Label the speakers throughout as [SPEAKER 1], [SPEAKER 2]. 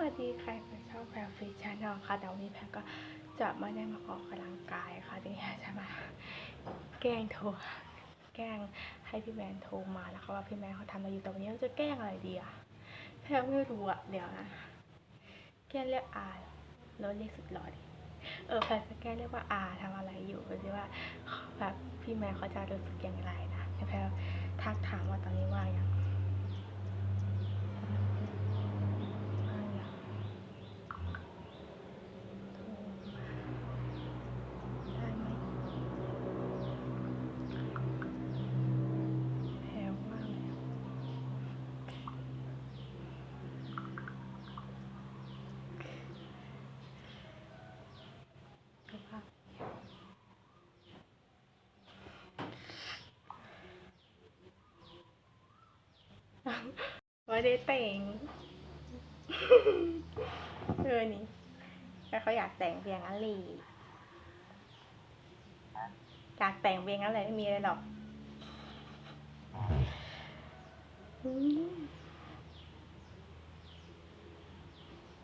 [SPEAKER 1] วัสดีใครเป็นช่องแพรฟิชชแนลค่ะเดี๋ยววันนี้แพรก็จะไม่ได้มาออกกำลังกายค่ะเดี๋ยวนี้จะมาแกล้งโทรแกล้งให้พี่แมนโทรมาแล้วเขาว่าพี่แมนเขาทำอะไรอยู่แต่วันนี้เราจะแกล้งอะไรดีอะแพรไม่รู้อะเดี๋ยวนะแกล้งเรียกอาแล้วเรียกสุดหล่อดิเออแพรจะแกล้งเรียกว่าอาทำอะไรอยู่ดูสิว่าแบบพี่แมนเขาจะรู้สึกย่างไรนะแพรทักถามว่าตอนนี้ว่างยังว่างยัง ได้ไหมแพงมากเลยดูภาพ ไม่ได้แต่งเออนี่แล้วเขาอยากแต่งเพียงนั้นเลยอยากแต่งเพลงอะไรไม่มีเลยหรอก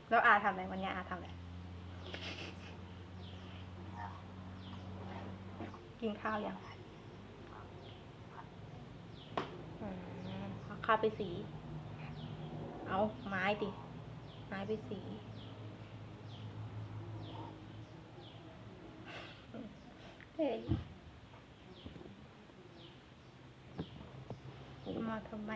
[SPEAKER 1] แล้วอาทำอะไรวันนี้อาทำอะไรกินข้าวยังอืมเอาข้าวไปสี เอาไม้ดิ ไม้ไปสี เฮ้ยมาทำไม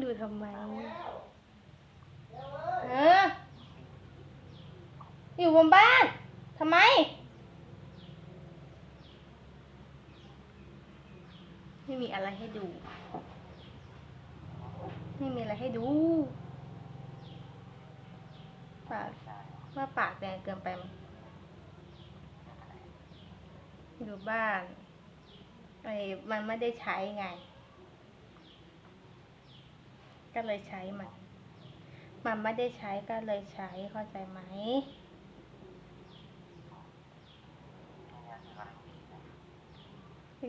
[SPEAKER 1] ดูทำไม เออ อยู่บนบ้าน ทำไม ไม่มีอะไรให้ดู ไม่มีอะไรให้ดู ปากว่าปากแดงเกินไปอยู่บ้านไอ้มันไม่ได้ใช้ไง ก็เลยใช้มัน มันไม่ได้ใช้ก็เลยใช้เข้าใจไหม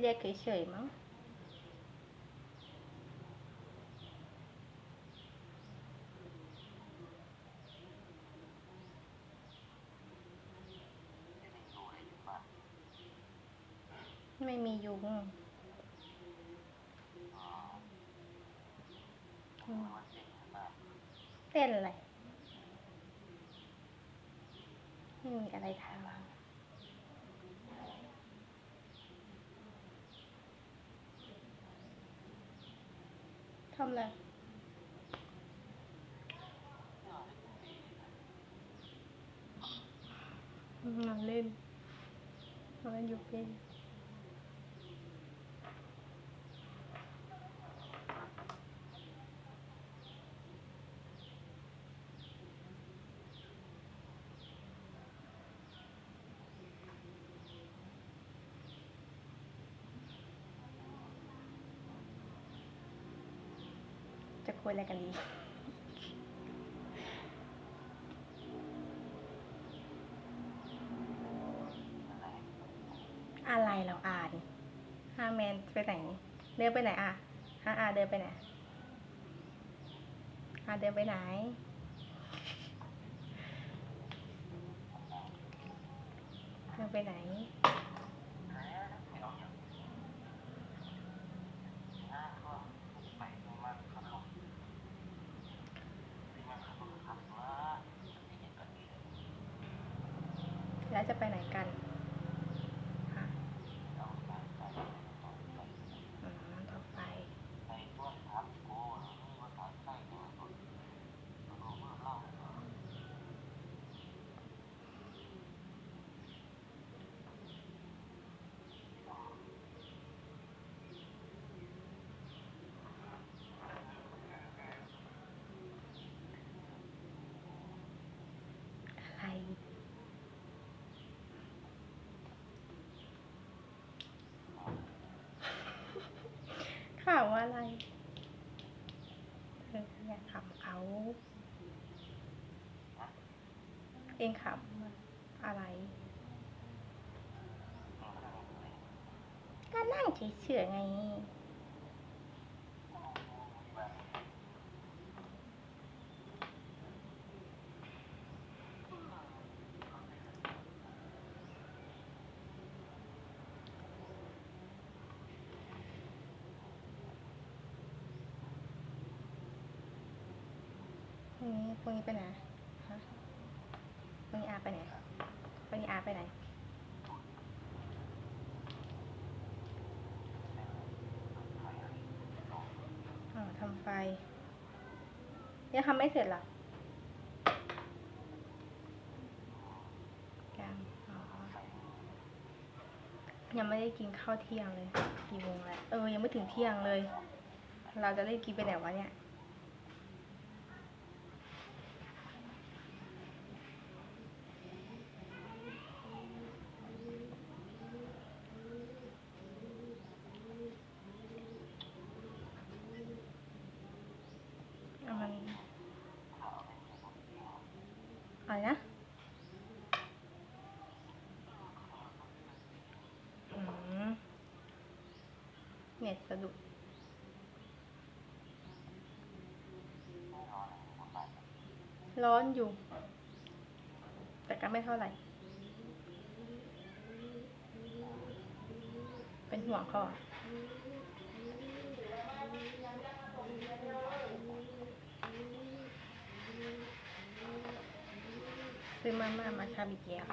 [SPEAKER 1] เรียกเฉยๆมั้ง ไม่มียุงเต้นอะไรไม่มีอะไรทำทำอะไรนอนเล่นนอนเล่นอยู่เป็น จะคุยอะไรกันดีอะไรเราอ่านฮาแมนไปไหน เดินไปไหนอะฮาอาเดินไปไหนอาเดินไปไหน เดินไปไหน แล้ว จะไปไหนกันฮะอืมต่อไป อะไร ข่าวว่าอะไรเธออยากขำเขา เองขำอะไร ก็นั่งเฉยๆไง วก นี้ไปไหนฮะวกนี้อาไปไหนพวกนี้อาไปไหน อ๋อทำไฟ ยังทำไม่เสร็จเหรอยังอ๋อยังไม่ได้กินข้าวเที่ยงเลย กี่โมงแล้ว เออ ยังไม่ถึงเที่ยงเลย เราจะได้กินไปไหนวะเนี่ย เอามันอะไรนะอืมเน็ตสะดุดร้อนอยู่ แต่ก็ไม่เท่าไหร่ เป็นห่วงเขาอะ ซื้อมาม่ามาทำอีกแล้ว